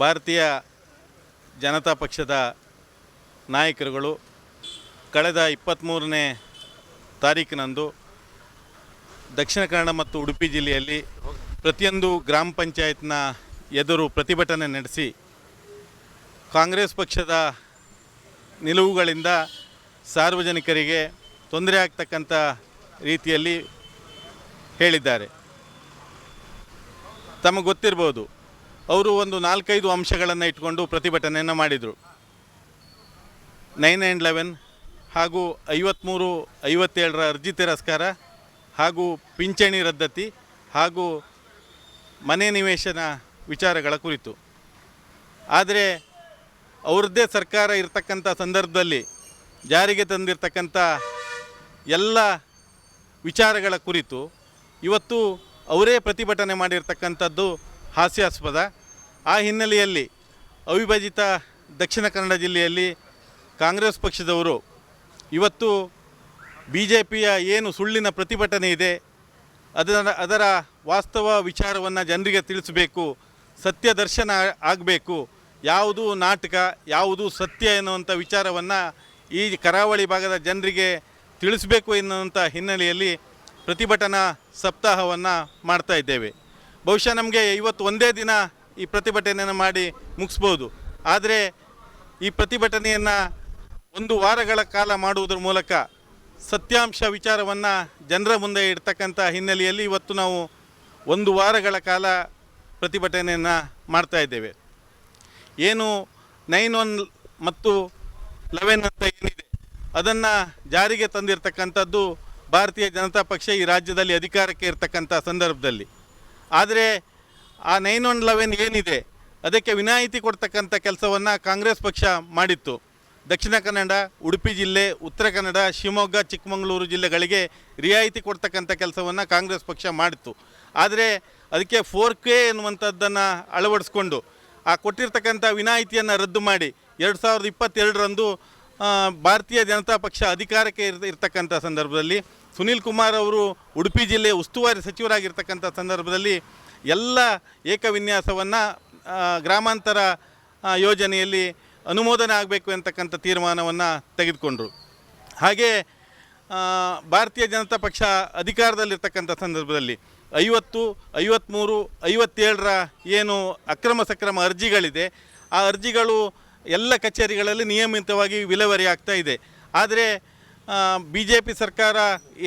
ಭಾರತೀಯ ಜನತಾ ಪಕ್ಷದ ನಾಯಕರುಗಳು ಕಳೆದ ಇಪ್ಪತ್ತ್ಮೂರನೇ ತಾರೀಕಿನಂದು ದಕ್ಷಿಣ ಕನ್ನಡ ಮತ್ತು ಉಡುಪಿ ಜಿಲ್ಲೆಯಲ್ಲಿ ಪ್ರತಿಯೊಂದು ಗ್ರಾಮ ಪಂಚಾಯತ್ನ ಎದುರು ಪ್ರತಿಭಟನೆ ನಡೆಸಿ ಕಾಂಗ್ರೆಸ್ ಪಕ್ಷದ ನಿಲುವುಗಳಿಂದ ಸಾರ್ವಜನಿಕರಿಗೆ ತೊಂದರೆ ಆಗ್ತಕ್ಕಂಥ ರೀತಿಯಲ್ಲಿ ಹೇಳಿದ್ದಾರೆ. ತಮಗೆ ಗೊತ್ತಿರ್ಬೋದು ಅವರು ಒಂದು ನಾಲ್ಕೈದು ಅಂಶಗಳನ್ನು ಇಟ್ಕೊಂಡು ಪ್ರತಿಭಟನೆಯನ್ನು ಮಾಡಿದರು. ನೈನ್ ಆ್ಯಂಡ್ ಲೆವೆನ್ ಹಾಗೂ ಐವತ್ತ್ಮೂರು ಐವತ್ತೇಳರ ಅರ್ಜಿ ತಿರಸ್ಕಾರ ಹಾಗೂ ಪಿಂಚಣಿ ರದ್ದತಿ ಹಾಗೂ ಮನೆ ನಿವೇಶನ ವಿಚಾರಗಳ ಕುರಿತು. ಆದರೆ ಅವ್ರದ್ದೇ ಸರ್ಕಾರ ಇರತಕ್ಕಂಥ ಸಂದರ್ಭದಲ್ಲಿ ಜಾರಿಗೆ ತಂದಿರತಕ್ಕಂಥ ಎಲ್ಲ ವಿಚಾರಗಳ ಕುರಿತು ಇವತ್ತು ಅವರೇ ಪ್ರತಿಭಟನೆ ಮಾಡಿರ್ತಕ್ಕಂಥದ್ದು ಹಾಸ್ಯಾಸ್ಪದ. ಆ ಹಿನ್ನೆಲೆಯಲ್ಲಿ ಅವಿಭಜಿತ ದಕ್ಷಿಣ ಕನ್ನಡ ಜಿಲ್ಲೆಯಲ್ಲಿ ಕಾಂಗ್ರೆಸ್ ಪಕ್ಷದವರು ಇವತ್ತು ಬಿ ಜೆ ಪಿಯ ಏನು ಸುಳ್ಳಿನ ಪ್ರತಿಭಟನೆ ಇದೆ, ಅದರ ಅದರ ವಾಸ್ತವ ವಿಚಾರವನ್ನು ಜನರಿಗೆ ತಿಳಿಸಬೇಕು, ಸತ್ಯ ದರ್ಶನ ಆಗಬೇಕು, ಯಾವುದು ನಾಟಕ, ಯಾವುದು ಸತ್ಯ ಎನ್ನುವಂಥ ವಿಚಾರವನ್ನು ಈ ಕರಾವಳಿ ಭಾಗದ ಜನರಿಗೆ ತಿಳಿಸಬೇಕು ಎನ್ನುವಂಥ ಹಿನ್ನೆಲೆಯಲ್ಲಿ ಪ್ರತಿಭಟನಾ ಸಪ್ತಾಹವನ್ನು ಮಾಡ್ತಾ ಇದ್ದೇವೆ. ಬಹುಶಃ ನಮಗೆ ಇವತ್ತು ಒಂದೇ ದಿನ ಈ ಪ್ರತಿಭಟನೆಯನ್ನು ಮಾಡಿ ಮುಗಿಸ್ಬೋದು. ಆದರೆ ಈ ಪ್ರತಿಭಟನೆಯನ್ನು ಒಂದು ವಾರಗಳ ಕಾಲ ಮಾಡುವುದರ ಮೂಲಕ ಸತ್ಯಾಂಶ ವಿಚಾರವನ್ನು ಜನರ ಮುಂದೆ ಇಡ್ತಕ್ಕಂಥ ಹಿನ್ನೆಲೆಯಲ್ಲಿ ಇವತ್ತು ನಾವು ಒಂದು ವಾರಗಳ ಕಾಲ ಪ್ರತಿಭಟನೆಯನ್ನು ಮಾಡ್ತಾ ಇದ್ದೇವೆ. ಏನು ನೈನ್ ಒನ್ ಮತ್ತು ಲೆವೆನ್ ಅಂತ ಏನಿದೆ, ಅದನ್ನು ಜಾರಿಗೆ ತಂದಿರತಕ್ಕಂಥದ್ದು ಭಾರತೀಯ ಜನತಾ ಪಕ್ಷ ಈ ರಾಜ್ಯದಲ್ಲಿ ಅಧಿಕಾರಕ್ಕೆ ಇರತಕ್ಕಂಥ ಸಂದರ್ಭದಲ್ಲಿ. ಆದರೆ ಆ ನೈನ್ ಒನ್ ಲೆವೆನ್ ಏನಿದೆ, ಅದಕ್ಕೆ ವಿನಾಯಿತಿ ಕೊಡ್ತಕ್ಕಂಥ ಕೆಲಸವನ್ನು ಕಾಂಗ್ರೆಸ್ ಪಕ್ಷ ಮಾಡಿತ್ತು. ದಕ್ಷಿಣ ಕನ್ನಡ, ಉಡುಪಿ ಜಿಲ್ಲೆ, ಉತ್ತರ ಕನ್ನಡ, ಶಿವಮೊಗ್ಗ, ಚಿಕ್ಕಮಗಳೂರು ಜಿಲ್ಲೆಗಳಿಗೆ ರಿಯಾಯಿತಿ ಕೊಡ್ತಕ್ಕಂಥ ಕೆಲಸವನ್ನು ಕಾಂಗ್ರೆಸ್ ಪಕ್ಷ ಮಾಡಿತ್ತು. ಆದರೆ ಅದಕ್ಕೆ ಫೋರ್ ಕೆ ಎನ್ನುವಂಥದ್ದನ್ನು ಅಳವಡಿಸ್ಕೊಂಡು, ಆ ಕೊಟ್ಟಿರ್ತಕ್ಕಂಥ ವಿನಾಯಿತಿಯನ್ನು ರದ್ದು ಮಾಡಿ ಎರಡು ಸಾವಿರದ ಇಪ್ಪತ್ತೆರಡರಂದು ಭಾರತೀಯ ಜನತಾ ಪಕ್ಷ ಅಧಿಕಾರಕ್ಕೆ ಇರ್, ಇರ್ತಕ್ಕಂಥ ಸಂದರ್ಭದಲ್ಲಿ ಸುನೀಲ್ ಕುಮಾರ್ ಅವರು ಉಡುಪಿ ಜಿಲ್ಲೆ ಉಸ್ತುವಾರಿ ಸಚಿವರಾಗಿರ್ತಕ್ಕಂಥ ಸಂದರ್ಭದಲ್ಲಿ ಎಲ್ಲ ಏಕವಿನ್ಯಾಸವನ್ನು ಗ್ರಾಮಾಂತರ ಯೋಜನೆಯಲ್ಲಿ ಅನುಮೋದನೆ ಆಗಬೇಕು ಅಂತಕ್ಕಂಥ ತೀರ್ಮಾನವನ್ನು ತೆಗೆದುಕೊಂಡರು. ಹಾಗೆ ಭಾರತೀಯ ಜನತಾ ಪಕ್ಷ ಅಧಿಕಾರದಲ್ಲಿರ್ತಕ್ಕಂಥ ಸಂದರ್ಭದಲ್ಲಿ ಐವತ್ತು ಐವತ್ತ್ಮೂರು ಐವತ್ತೇಳರ ಏನು ಅಕ್ರಮ ಸಕ್ರಮ ಅರ್ಜಿಗಳಿದೆ, ಆ ಅರ್ಜಿಗಳು ಎಲ್ಲ ಕಚೇರಿಗಳಲ್ಲಿ ನಿಯಮಿತವಾಗಿ ವಿಲೇವಾರಿ ಆಗ್ತಾ ಇದೆ. ಆದರೆ ಬಿ ಜೆ ಪಿ ಸರ್ಕಾರ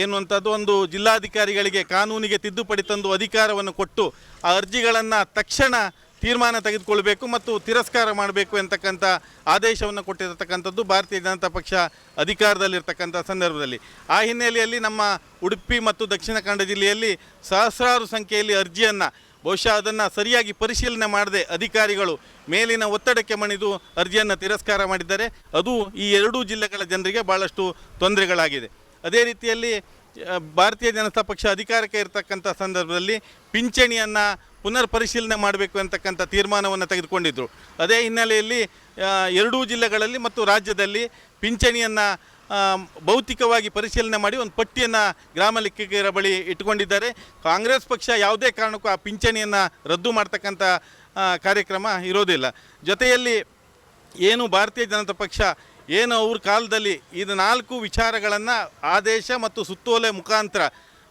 ಎನ್ನುವಂಥದ್ದು ಒಂದು ಜಿಲ್ಲಾಧಿಕಾರಿಗಳಿಗೆ ಕಾನೂನಿಗೆ ತಿದ್ದುಪಡಿ ತಂದು ಅಧಿಕಾರವನ್ನು ಕೊಟ್ಟು ಆ ಅರ್ಜಿಗಳನ್ನು ತಕ್ಷಣ ತೀರ್ಮಾನ ತೆಗೆದುಕೊಳ್ಬೇಕು ಮತ್ತು ತಿರಸ್ಕಾರ ಮಾಡಬೇಕು ಎಂತಕ್ಕಂಥ ಆದೇಶವನ್ನು ಕೊಟ್ಟಿರತಕ್ಕಂಥದ್ದು ಭಾರತೀಯ ಜನತಾ ಪಕ್ಷ ಅಧಿಕಾರದಲ್ಲಿರ್ತಕ್ಕಂಥ ಸಂದರ್ಭದಲ್ಲಿ. ಆ ಹಿನ್ನೆಲೆಯಲ್ಲಿ ನಮ್ಮ ಉಡುಪಿ ಮತ್ತು ದಕ್ಷಿಣ ಕನ್ನಡ ಜಿಲ್ಲೆಯಲ್ಲಿ ಸಹಸ್ರಾರು ಸಂಖ್ಯೆಯಲ್ಲಿ ಅರ್ಜಿಯನ್ನು ಬಹುಶಃ ಅದನ್ನು ಸರಿಯಾಗಿ ಪರಿಶೀಲನೆ ಮಾಡದೆ ಅಧಿಕಾರಿಗಳು ಮೇಲಿನ ಒತ್ತಡಕ್ಕೆ ಮಣಿದು ಅರ್ಜಿಯನ್ನು ತಿರಸ್ಕಾರ ಮಾಡಿದ್ದಾರೆ. ಅದು ಈ ಎರಡೂ ಜಿಲ್ಲೆಗಳ ಜನರಿಗೆ ಭಾಳಷ್ಟು ತೊಂದರೆಗಳಾಗಿದೆ. ಅದೇ ರೀತಿಯಲ್ಲಿ ಭಾರತೀಯ ಜನತಾ ಪಕ್ಷ ಅಧಿಕಾರಕ್ಕೆ ಇರತಕ್ಕಂಥ ಸಂದರ್ಭದಲ್ಲಿ ಪಿಂಚಣಿಯನ್ನು ಪುನರ್ ಪರಿಶೀಲನೆ ಮಾಡಬೇಕು ಅಂತಕ್ಕಂಥ ತೀರ್ಮಾನವನ್ನು ತೆಗೆದುಕೊಂಡಿದ್ದರು ಅದೇ ಹಿನ್ನೆಲೆಯಲ್ಲಿ ಎರಡೂ ಜಿಲ್ಲೆಗಳಲ್ಲಿ ಮತ್ತು ರಾಜ್ಯದಲ್ಲಿ ಪಿಂಚಣಿಯನ್ನು ಭೌತಿಕವಾಗಿ ಪರಿಶೀಲನೆ ಮಾಡಿ ಒಂದು ಪಟ್ಟಿಯನ್ನು ಗ್ರಾಮ ಲೆಕ್ಕಿಗರ ಬಳಿ ಇಟ್ಕೊಂಡಿದ್ದಾರೆ ಕಾಂಗ್ರೆಸ್ ಪಕ್ಷ ಯಾವುದೇ ಕಾರಣಕ್ಕೂ ಆ ಪಿಂಚಣಿಯನ್ನು ರದ್ದು ಮಾಡ್ತಕ್ಕಂಥ ಕಾರ್ಯಕ್ರಮ ಇರೋದಿಲ್ಲ. ಜೊತೆಯಲ್ಲಿ ಏನು ಭಾರತೀಯ ಜನತಾ ಪಕ್ಷ ಏನು ಅವ್ರ ಕಾಲದಲ್ಲಿ ಇದು ನಾಲ್ಕು ವಿಚಾರಗಳನ್ನು ಆದೇಶ ಮತ್ತು ಸುತ್ತೋಲೆ ಮುಖಾಂತರ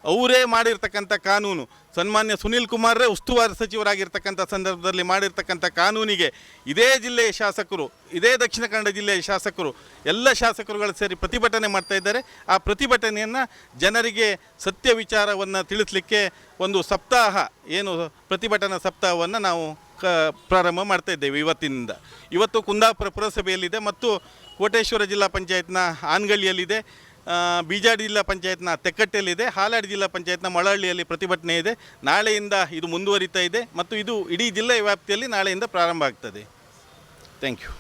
ಅವರೇ ಮಾಡಿರ್ತಕ್ಕಂಥ ಕಾನೂನು. ಸನ್ಮಾನ್ಯ ಸುನೀಲ್ ಕುಮಾರ್ರೇ ಉಸ್ತುವಾರಿ ಸಚಿವರಾಗಿರ್ತಕ್ಕಂಥ ಸಂದರ್ಭದಲ್ಲಿ ಮಾಡಿರ್ತಕ್ಕಂಥ ಕಾನೂನಿಗೆ ಇದೇ ಜಿಲ್ಲೆಯ ಶಾಸಕರು ಇದೇ ದಕ್ಷಿಣ ಕನ್ನಡ ಜಿಲ್ಲೆಯ ಶಾಸಕರು ಎಲ್ಲ ಶಾಸಕರುಗಳು ಸೇರಿ ಪ್ರತಿಭಟನೆ ಮಾಡ್ತಾ ಇದ್ದಾರೆ. ಆ ಪ್ರತಿಭಟನೆಯನ್ನು ಜನರಿಗೆ ಸತ್ಯ ವಿಚಾರವನ್ನು ತಿಳಿಸ್ಲಿಕ್ಕೆ ಒಂದು ಸಪ್ತಾಹ ಏನು ಪ್ರತಿಭಟನಾ ಸಪ್ತಾಹವನ್ನು ನಾವು ಕ ಪ್ರಾರಂಭ ಮಾಡ್ತಾ ಇದ್ದೇವೆ ಇವತ್ತಿನಿಂದ. ಇವತ್ತು ಕುಂದಾಪುರ ಪುರಸಭೆಯಲ್ಲಿದೆ ಮತ್ತು ಕೋಟೇಶ್ವರ ಜಿಲ್ಲಾ ಪಂಚಾಯತ್ನ ಆನ್ಗಳ್ಳಿಯಲ್ಲಿದೆ. ಆ, ಬೀಜಾಡಿ ಜಿಲ್ಲಾ ಪಂಚಾಯತ್ನ ತೆಕ್ಕಟ್ಟೆಯಲ್ಲಿದೆ, ಹಾಲಾಡಿ ಜಿಲ್ಲಾ ಪಂಚಾಯತ್ನ ಮಳಹಳ್ಳಿಯಲ್ಲಿ ಪ್ರತಿಭಟನೆ ಇದೆ. ನಾಳೆಯಿಂದ ಇದು ಮುಂದುವರಿತಾ ಇದೆ ಮತ್ತು ಇದು ಇಡೀ ಜಿಲ್ಲೆಯ ವ್ಯಾಪ್ತಿಯಲ್ಲಿ ನಾಳೆಯಿಂದ ಪ್ರಾರಂಭ ಆಗ್ತದೆ. Thank you